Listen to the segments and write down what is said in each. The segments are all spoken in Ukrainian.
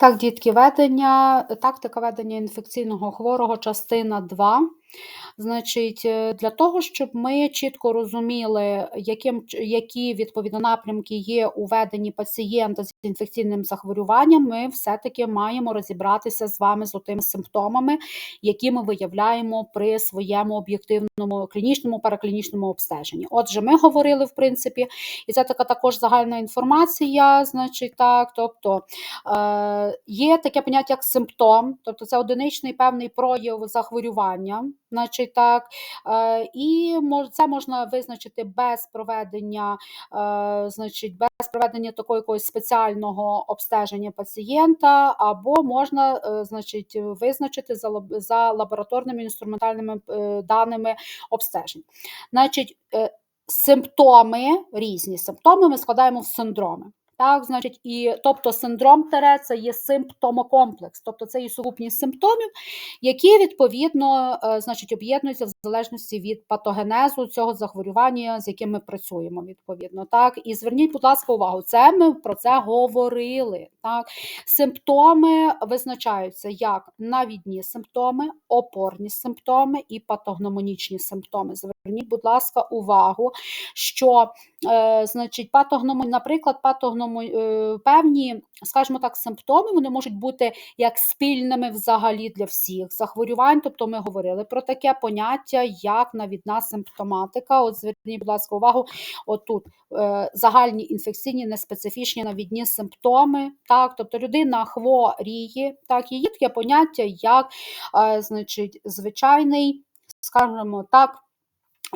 Так, дітки, ведення, тактика ведення інфекційного хворого, частина 2. Значить, е, для того, щоб ми чітко розуміли, яким, які відповідно напрямки є у веденні пацієнта з інфекційним захворюванням, ми все-таки маємо розібратися з вами з тими симптомами, які ми виявляємо при своєму об'єктивному клінічному параклінічному обстеженні. Отже, ми говорили, в принципі, і це така також загальна інформація, значить, так, тобто е, є таке поняття як симптом, тобто це одиничний певний прояв захворювання, значить, так, е, і це можна визначити без проведення, е, значить, без проведення такого якогось спеціального обстеження пацієнта, або можна, е, значить, визначити за, лабораторними інструментальними даними обстежень. Значить, симптоми, різні симптоми ми складаємо в синдроми. Так, значить, і тобто синдром ТРЕ це є симптомокомплекс, тобто це є сукупність симптомів, які відповідно е, значить, об'єднуються в залежності від патогенезу цього захворювання, з яким ми працюємо. Відповідно, так і зверніть, будь ласка, увагу, це ми про це говорили. Так, симптоми визначаються як навідні симптоми, опорні симптоми і патогномонічні симптоми. Зверніть, будь ласка, увагу, що е, значить, патогномо, наприклад, патогномо, е, певні, скажімо так, симптоми вони можуть бути як спільними взагалі для всіх захворювань. Тобто ми говорили про таке поняття, як навідна симптоматика. От зверніть, будь ласка, увагу, отут е, загальні інфекційні, неспецифічні навідні симптоми. Так, тобто людина хворіє, так, і є таке поняття, як е, значить, звичайний, скажімо так.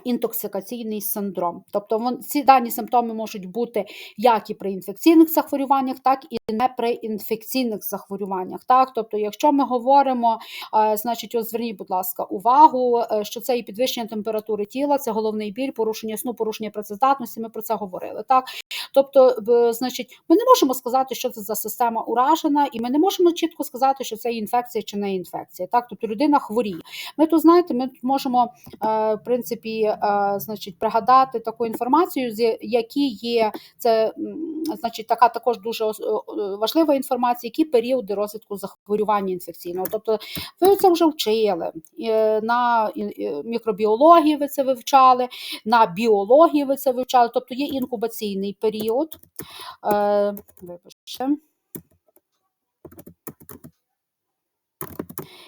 Інтоксикаційний синдром, тобто вон, ці дані симптоми можуть бути як і при інфекційних захворюваннях, так і не при інфекційних захворюваннях. Так, тобто, якщо ми говоримо, е, значить, от зверніть, будь ласка, увагу, е, що це і підвищення температури тіла, це головний біль, порушення сну, порушення працездатності. Ми про це говорили. Так, тобто, значить, ми не можемо сказати, що це за система уражена, і ми не можемо чітко сказати, що це інфекція чи не інфекція. Так, тобто людина хворіє. Ми тут знаєте, ми тут можемо е, в принципі, е, значить, пригадати таку інформацію, з які є це, значить, така також дуже о- важлива інформація, які періоди розвитку захворювання інфекційного. Тобто, ви це вже вчили е, на мікробіології. Ви це вивчали, на біології ви це вивчали. Тобто є інкубаційний період. Е, вибачте.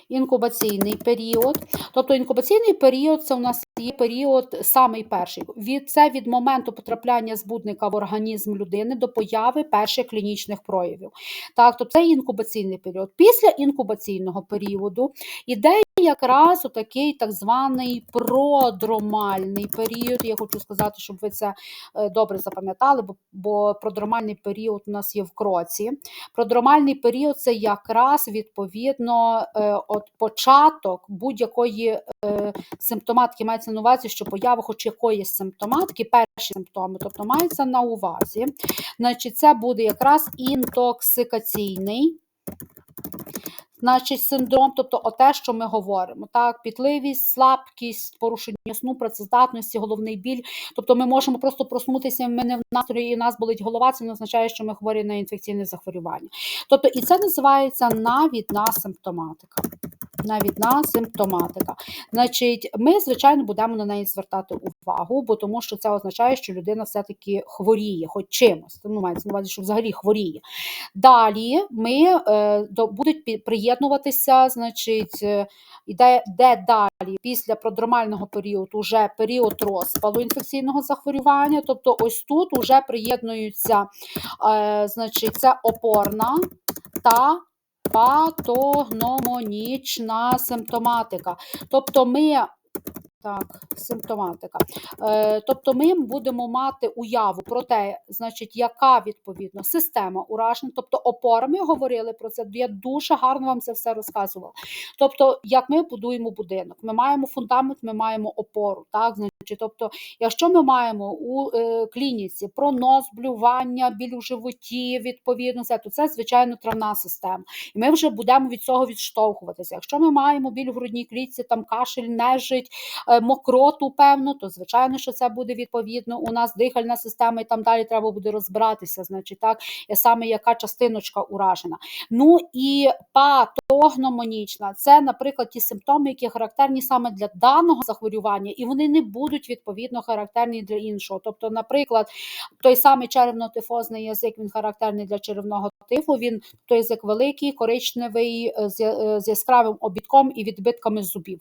інкубаційний період. Тобто інкубаційний період це у нас є період самий перший. Від, це від моменту потрапляння збудника в організм людини до появи перших клінічних проявів. Так, тобто це інкубаційний період. Після інкубаційного періоду іде якраз такий так званий продромальний період. Я хочу сказати, щоб ви це е, добре запам'ятали, бо, бо продромальний період у нас є в кроці. Продромальний період це якраз відповідно е, от початок будь-якої е, симптоматики. Мається на увазі, що поява хоч якоїсь симптоматики, перші симптоми, тобто мається на увазі. Значить, це буде якраз інтоксикаційний. Значить, синдром, тобто те, що ми говоримо, так, пітливість, слабкість, порушення сну, працездатності, головний біль. Тобто ми можемо просто проснутися, ми не в настрої, і у нас болить голова, це не означає, що ми хворі на інфекційне захворювання. Тобто, і це називається навідна симптоматика. Навідна симптоматика. Значить, ми, звичайно, будемо на неї звертати увагу, бо тому що це означає, що людина все-таки хворіє, хоч чимось. Ну, мається на увазі, що взагалі хворіє. Далі ми е, до, будуть приєднуватися, значить, е, іде де далі після продромального періоду вже період розпалу інфекційного захворювання. Тобто, ось тут вже приєднуються, е, значить, це опорна та патогномонічна симптоматика. Тобто ми. Так, симптоматика. Е, тобто ми будемо мати уяву про те, значить, яка відповідно система уражена, тобто опора. Ми говорили про це. Я дуже гарно вам це все розказувала. Тобто, як ми будуємо будинок, ми маємо фундамент, ми маємо опору. Так, Значить, тобто, якщо ми маємо у е, клініці пронос, блювання, біль у животі, відповідно, то це звичайно травна система. І ми вже будемо від цього відштовхуватися. Якщо ми маємо біль в грудній клітці, там кашель, нежить, е, мокроту, певно, то звичайно, що це буде відповідно. У нас дихальна система, і там далі треба буде розбиратися. Значить, так саме яка частиночка уражена. Ну і патогномонічна це, наприклад, ті симптоми, які характерні саме для даного захворювання, і вони не будуть відповідно характерні для іншого. Тобто, наприклад, той самий черевно-тифозний язик він характерний для черевного тифу. Він той язик великий, коричневий, е, е, з яскравим обідком і відбитками зубів.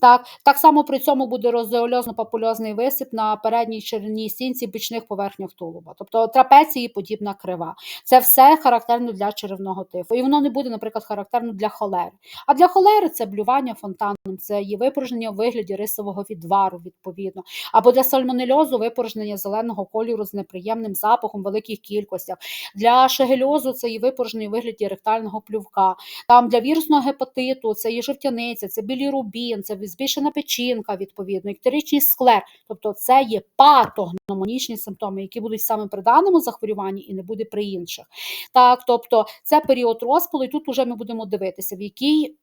Так так само при цьому буде розеольозно-папульозний висип на передній червній стінці бічних поверхнях тулуба, тобто трапеції подібна крива. Це все характерно для черевного тифу. І воно не буде, наприклад, характерно для холери. А для холери це блювання фонтаном, це є випорожнення у вигляді рисового відвару, відповідно. Або для сальмонельозу випорожнення зеленого кольору з неприємним запахом в великих кількостях. Для шегельозу це є випорожнення у вигляді ректального плювка. Там для вірусного гепатиту це є жовтяниця, це білірубін, це збільшена печінка, відповідно, ектеричний склер. Тобто це є патогномонічні симптоми, які будуть саме при даному захворюванні і не буде при інших. Так, тобто це період розпалу, і тут вже ми будемо дивитися, в якій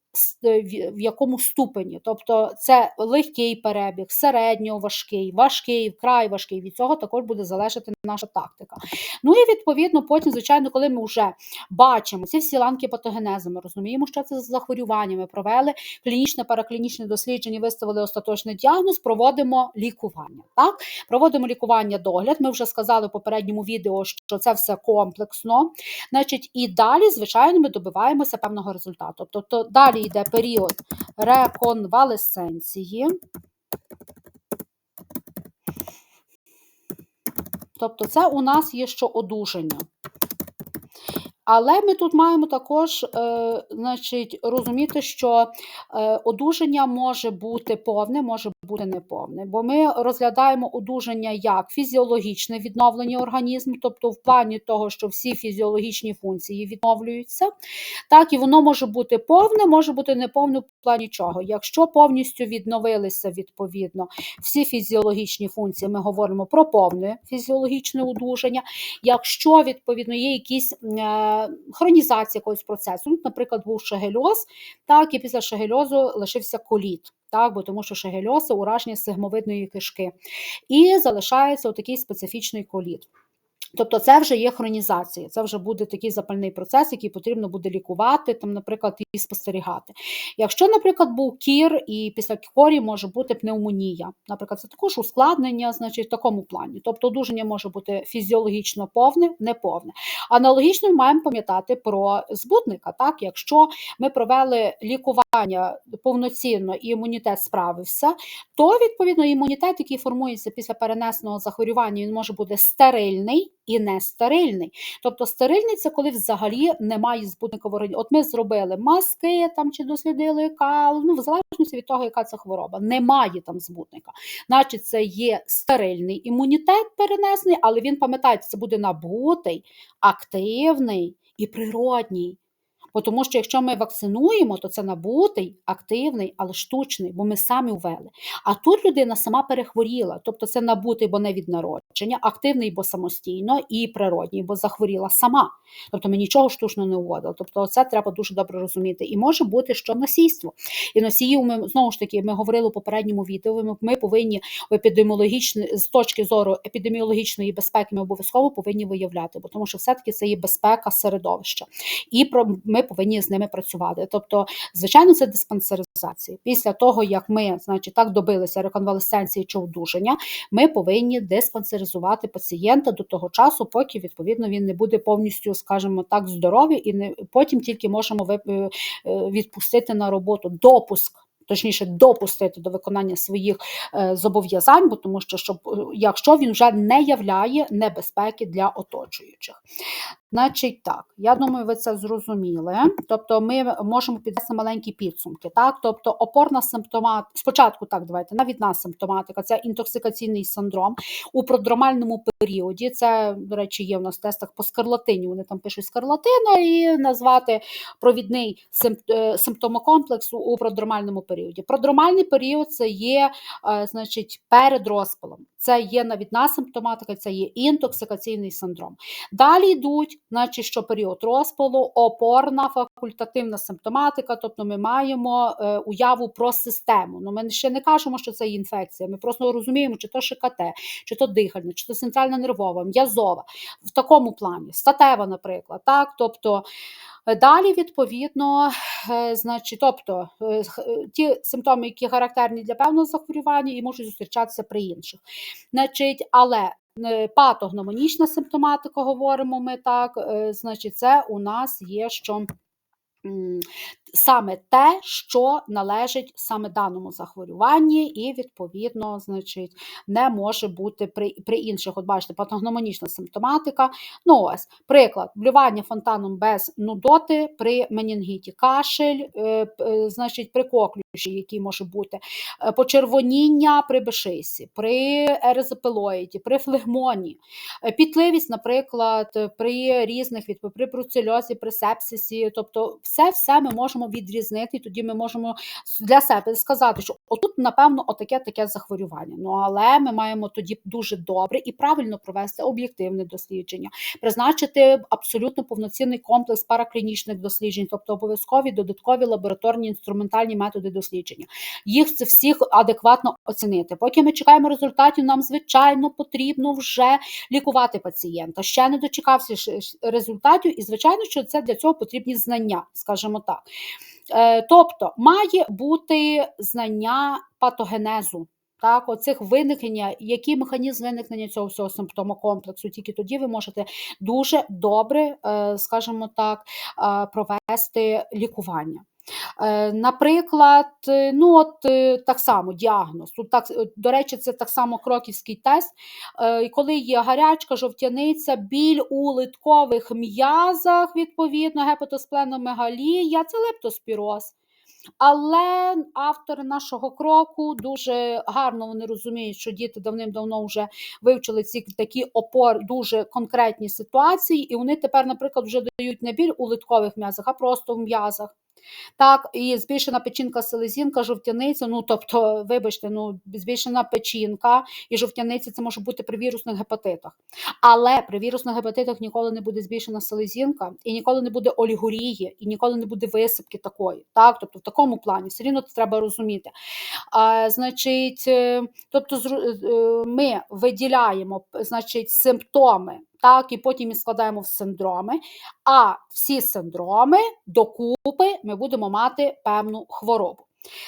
в якому ступені. Тобто це легкий перебіг, середньо важкий, важкий, вкрай важкий. Від цього також буде залежати наша тактика. Ну і відповідно, потім, звичайно, коли ми вже бачимо ці всі ланки патогенезу, ми розуміємо, що це за захворювання. Ми провели клінічне, параклінічне дослідження, виставили остаточний діагноз, проводимо лікування. Так, проводимо лікування догляд. Ми вже сказали в попередньому відео, що це все комплексно. Значить, і далі, звичайно, ми добиваємося певного результату. Тобто далі йде період реконвалесценції. Тобто, це у нас є що одужання. Але ми тут маємо також е, значить, розуміти, що е, одужання може бути повне, може бути неповне. Бо ми розглядаємо одужання як фізіологічне відновлення організму, тобто в плані того, що всі фізіологічні функції відновлюються. Так, і воно може бути повне, може бути неповне в плані чого. Якщо повністю відновилися відповідно всі фізіологічні функції, ми говоримо про повне фізіологічне одужання. Якщо відповідно є якісь. Е, хронізація якогось процесу. Наприклад, був шагельоз, так, і після шагельозу лишився коліт. Так, бо тому що шагельоз – ураження сигмовидної кишки. І залишається отакий специфічний коліт. Тобто це вже є хронізація, це вже буде такий запальний процес, який потрібно буде лікувати, там, наприклад, і спостерігати. Якщо, наприклад, був кір, і після корі може бути пневмонія, наприклад, це також ускладнення, значить, в такому плані. Тобто одужання може бути фізіологічно повне, неповне. Аналогічно ми маємо пам'ятати про збудника. Так, Якщо ми провели лікування повноцінно і імунітет справився, то відповідно імунітет, який формується після перенесеного захворювання, він може бути стерильний і не стерильний. Тобто стерильний це коли взагалі немає збудника в органі. От ми зробили маски там чи дослідили кал, ну в залежності від того, яка це хвороба. Немає там збудника. Значить, це є стерильний імунітет перенесений, але він пам'ятаєте, це буде набутий, активний і природній. Бо тому що якщо ми вакцинуємо, то це набутий, активний, але штучний, бо ми самі ввели. А тут людина сама перехворіла, тобто це набутий, бо не від народження, активний, бо самостійно, і природній, бо захворіла сама. Тобто ми нічого штучно не вводили. Тобто, це треба дуже добре розуміти. І може бути, що носійство. І носіїв ми знову ж таки ми говорили у попередньому відео. Ми, повинні в епідеміологічні з точки зору епідеміологічної безпеки, ми обов'язково повинні виявляти, бо тому що все-таки це є безпека середовища. І про ми повинні з ними працювати. Тобто, звичайно, це диспансеризація. Після того, як ми, значить, так добилися реконвалесценції чи одужання, ми повинні диспансеризувати пацієнта до того часу, поки відповідно він не буде повністю, скажімо так, здоровий, і не потім тільки можемо е, е, відпустити на роботу допуск точніше, допустити до виконання своїх е, зобов'язань, бо тому що щоб якщо він вже не являє небезпеки для оточуючих. Значить так, я думаю, ви це зрозуміли. Тобто, ми можемо підвести маленькі підсумки. Так, тобто, опорна симптоматика, спочатку так, давайте навітна симптоматика, це інтоксикаційний синдром у продромальному періоді. Це, до речі, є в нас в тестах по скарлатині. Вони там пишуть скарлатина і назвати провідний симптомокомплекс у продромальному періоді. Продромальний період це є, е, значить, перед розпилом. Це є навідна симптоматика, це є інтоксикаційний синдром. Далі йдуть, значить, що період розпалу, опорна факультативна симптоматика, тобто ми маємо е, уяву про систему. Ну, ми ще не кажемо, що це інфекція. Ми просто розуміємо, чи то ШКТ, чи то дихальне, чи то центральна нервова, м'язова. В такому плані, статева, наприклад. Так? Тобто, е, Далі, відповідно, значить, тобто е, е, ті симптоми, які характерні для певного захворювання, і можуть зустрічатися при інших. Значить, але е, патогномонічна симптоматика, говоримо ми так, е, значить, це у нас є що. Саме те, що належить саме даному захворюванні, і відповідно, значить, не може бути при, при інших. От бачите, патогномонічна симптоматика. Ну ось, приклад, блювання фонтаном без нудоти при менінгіті, кашель, е, е, значить, при коклюші, який може бути, е, почервоніння при бешисі, при еризопелоїді, при флегмоні, е, пітливість, наприклад, при різних від при бруцельозі, при сепсисі. Тобто, все все ми можемо відрізнити, і тоді ми можемо для себе сказати, що отут, напевно, отаке таке захворювання. Ну але ми маємо тоді дуже добре і правильно провести об'єктивне дослідження, призначити абсолютно повноцінний комплекс параклінічних досліджень, тобто обов'язкові додаткові лабораторні інструментальні методи дослідження. Їх це всіх адекватно оцінити. Поки ми чекаємо результатів, нам звичайно потрібно вже лікувати пацієнта. Ще не дочекався результатів, і звичайно, що це для цього потрібні знання, скажімо так. Е, Тобто має бути знання патогенезу. Так, оцих виникнення, який механізм виникнення цього всього симптомокомплексу, тільки тоді ви можете дуже добре, е, скажімо так, е, провести лікування. Е, Наприклад, е, ну от е, так само діагноз. Тут так, до речі, це так само кроківський тест. Коли є гарячка, жовтяниця, біль у литкових м'язах, відповідно, гепатоспленомегалія, це лептоспіроз. Але автори нашого кроку дуже гарно вони розуміють, що діти давним-давно вже вивчили ці такі опор, дуже конкретні ситуації, і вони тепер, наприклад, вже дають не біль у литкових м'язах, а просто в м'язах. Так, і збільшена печінка, селезінка, жовтяниця. Ну тобто, вибачте, ну збільшена печінка і жовтяниця це може бути при вірусних гепатитах. Але при вірусних гепатитах ніколи не буде збільшена селезінка, і ніколи не буде олігурії, і ніколи не буде висипки такої. Так, тобто в такому плані все рівно це треба розуміти. А, значить, е, тобто, е, ми виділяємо значить, симптоми, так, і потім їх складаємо в синдроми. А всі синдроми докупи ми будемо мати певну хворобу.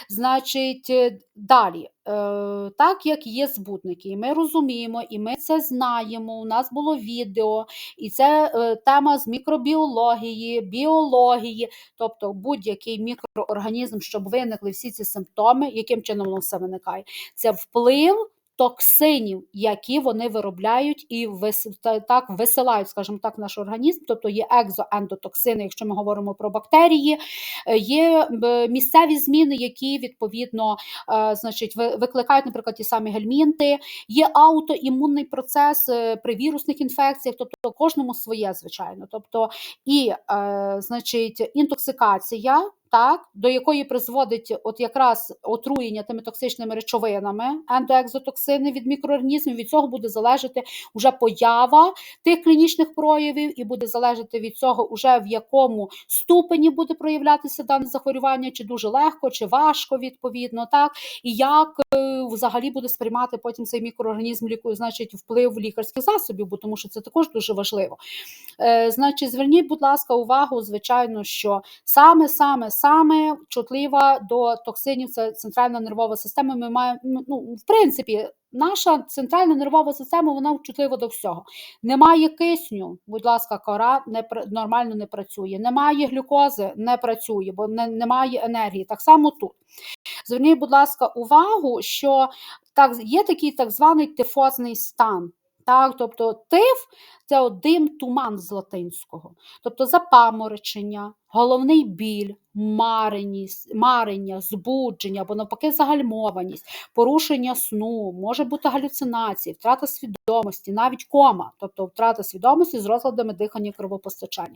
Значить, е, далі, е, так як є збутники, і ми розуміємо, і ми це знаємо. У нас було відео, і це е, тема з мікробіології, біології, тобто будь-який мікроорганізм, щоб виникли всі ці симптоми, яким чином воно все виникає, це вплив токсинів, які вони виробляють і вис- та- так висилають, скажімо так, наш організм, тобто є екзоендотоксини, якщо ми говоримо про бактерії, е, є місцеві зміни, які відповідно е, значить, викликають, наприклад, ті самі гельмінти, є аутоімунний процес е, при вірусних інфекціях, тобто кожному своє, звичайно. Тобто, і значить, інтоксикація. Так, до якої призводить от якраз отруєння тими токсичними речовинами, ендоекзотоксини від мікроорганізмів, від цього буде залежати вже поява тих клінічних проявів, і буде залежати від цього, уже в якому ступені буде проявлятися дане захворювання, чи дуже легко, чи важко, відповідно, так, і як е, взагалі буде сприймати потім цей мікроорганізм ліку, значить, вплив лікарських засобів, бо тому що це також дуже важливо. Е, значить, зверніть, будь ласка, увагу, звичайно, що саме, саме, саме чутлива до токсинів це центральна нервова система. Ми маємо, ну, в принципі, наша центральна нервова система вона чутлива до всього. Немає кисню, будь ласка, кора не нормально не працює. Немає глюкози, не працює, бо не, немає енергії. Так само тут. Зверніть, будь ласка, увагу, що так, є такий так званий тифозний стан. Так, тобто тиф це дим, туман з латинського. Тобто запаморочення, головний біль, мареність, марення, збудження або навпаки загальмованість, порушення сну, може бути галюцинації, втрата свідомості, навіть кома, тобто втрата свідомості з розладами дихання і кровопостачання.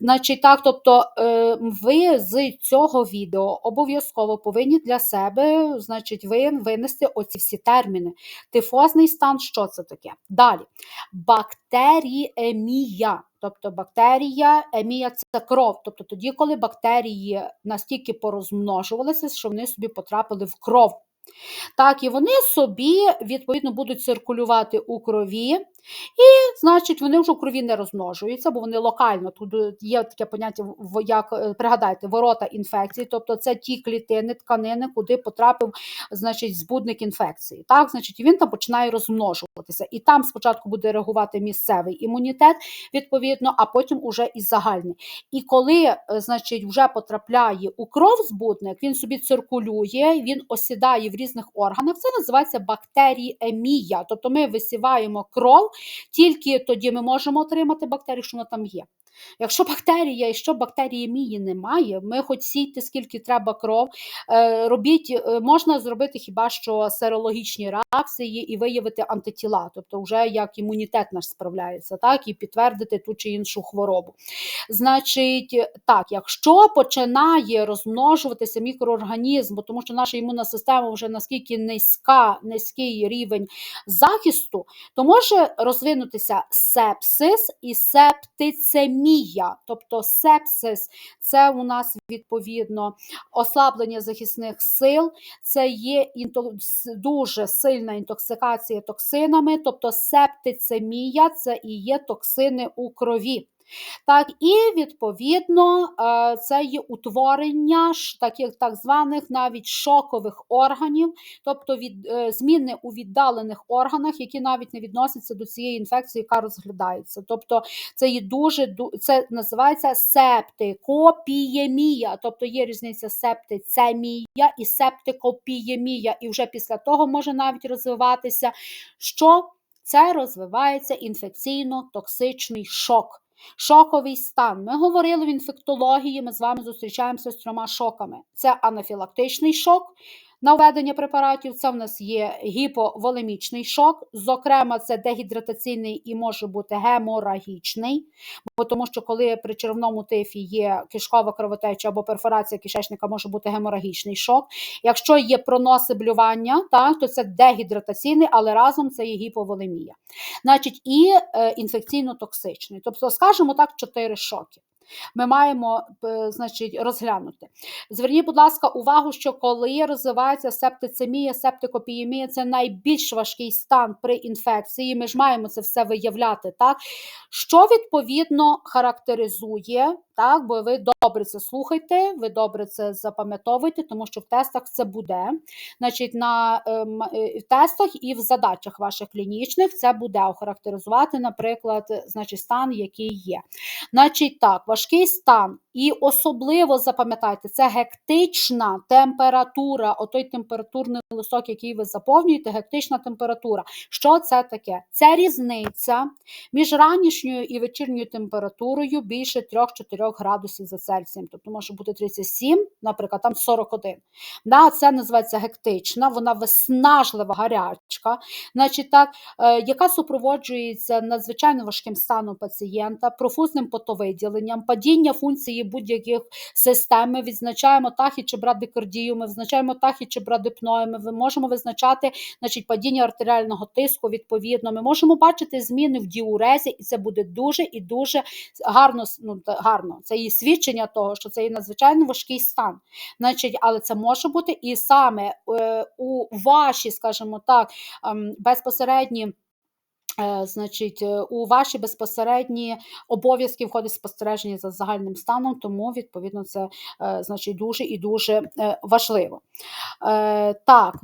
Значить, так, тобто е, ви з цього відео обов'язково повинні для себе, значить, ви винести оці всі терміни. Тифозний стан, що це таке? Далі. Бактеріемія. Тобто бактерія, емія це кров. Тобто тоді, коли бактерії настільки порозмножувалися, що вони собі потрапили в кров. Так, і вони собі, відповідно, будуть циркулювати у крові, і, значить, вони вже у крові не розмножуються, бо вони локально. Тут е, є таке поняття, як е, пригадайте, ворота інфекції, тобто це ті клітини, тканини, куди потрапив значить, збудник інфекції. Так, значить, він там починає розмножуватися. І там спочатку буде реагувати місцевий імунітет, відповідно, а потім уже і загальний. І коли, е, значить, вже потрапляє у кров збудник, він собі циркулює, він осідає в різних органах. Це називається бактеріемія. Тобто ми висіваємо кров, тільки тоді ми можемо отримати бактерію, що вона там є. Якщо бактерія, і що бактеріємії немає, ми хоч сійте скільки треба кров, е, робіть, е, можна зробити хіба що серологічні реакції і виявити антитіла, тобто вже як імунітет наш справляється, так, і підтвердити ту чи іншу хворобу. Значить, так, якщо починає розмножуватися мікроорганізм, тому що наша імунна система вже наскільки низька, низький рівень захисту, то може розвинутися сепсис і септицемія. Тобто сепсис це у нас відповідно ослаблення захисних сил, це є дуже сильна інтоксикація токсинами, тобто септицемія це і є токсини у крові. Так, і відповідно е, це є утворення таких так званих навіть шокових органів, тобто від, е, зміни у віддалених органах, які навіть не відносяться до цієї інфекції, яка розглядається. Тобто це є дуже це називається септикопіємія, тобто є різниця септицемія і септикопіємія, і вже після того може навіть розвиватися, що це розвивається інфекційно-токсичний шок. Шоковий стан. Ми говорили в інфектології, ми з вами зустрічаємося з трьома шоками. Це анафілактичний шок на введення препаратів, це в нас є гіповолемічний шок, зокрема, це дегідратаційний і може бути геморагічний, бо тому що коли при червному тифі є кишкова кровотеча або перфорація кишечника, може бути геморагічний шок. Якщо є проноси блювання, так, то це дегідратаційний, але разом це є гіповолемія. Значить, і е, інфекційно-токсичний. Тобто, скажімо так, чотири шоки. Ми маємо е, значить, розглянути. Зверніть, будь ласка, увагу, що коли розвивається септицемія, септикопіємія, це найбільш важкий стан при інфекції. Ми ж маємо це все виявляти, так? Що відповідно характеризує, так? Бо ви добре це слухайте, ви добре це запам'ятовуєте, тому що в тестах це буде. Значить, на ем, е, в тестах і в задачах ваших клінічних це буде охарактеризувати, наприклад, значить, стан, який є. Значить, так, важкий стан, і особливо запам'ятайте, це гектична температура, отой температурний листок, який ви заповнюєте, гектична температура. Що це таке? Це різниця між ранішньою і вечірньою температурою більше 3-4 градусів за Цельсієм. Тобто може бути 37, наприклад, там 41. Да, це називається гектична, вона виснажлива гарячка, значить, так, е, яка супроводжується надзвичайно важким станом пацієнта, профузним потовиділенням, падіння функції будь-яких систем. Ми відзначаємо тахі чи брадикардію, ми визначаємо тахі чи брадипною, ми можемо визначати значить, падіння артеріального тиску відповідно. Ми можемо бачити зміни в діурезі, і це буде дуже і дуже гарно, ну, гарно. Це і свідчення того, що це є надзвичайно важкий стан. Значить, але це може бути і саме е, у ваші, скажімо так, ем, безпосередні. Е, Значить, е, у ваші безпосередні обов'язки входить спостереження за загальним станом, тому відповідно це е, значить дуже і дуже важливо. Так,